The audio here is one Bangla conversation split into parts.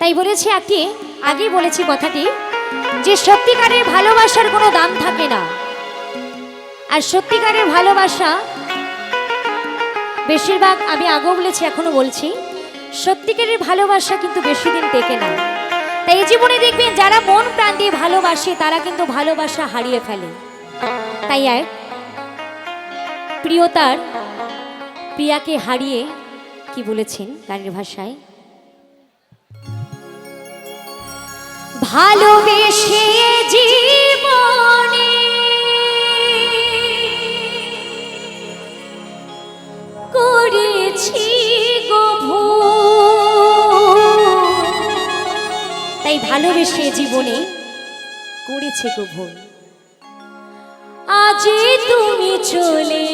তাই বলেছি একটি আগেই বলেছি কথাটি, যে সত্যিকারের ভালোবাসার কোনো দাম থাকে না। আর সত্যিকারের ভালোবাসা, বেশিরভাগ আমি আগেও বলেছি এখনও বলছি, সত্যিকারের ভালোবাসা কিন্তু বেশি দিন টেকে না। তাই এই জীবনে দেখবেন, যারা মন প্রাণ দিয়ে ভালোবাসে, তারা কিন্তু ভালোবাসা হারিয়ে ফেলে। তাই এক প্রিয়তার, প্রিয়াকে হারিয়ে কি বলেছেন গানের ভাষায়? ভালোবেসে জীবনে করেছি গো ভুল। তাই ভালোবেসে জীবনে করেছে গো ভুল আজ তুমি চলে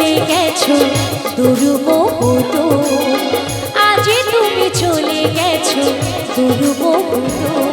চলে গেছো দুর্বোধ আজ তুমি চলে গেছো দুর্বোধ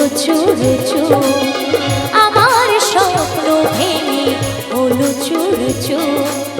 হলো চুর চুর আমার স্বপ্ন ভেঙে হলো চুর চুর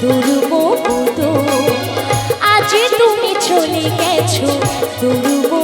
দুর্মুদ আজ তুমি চলে গেছো দুর্মুদ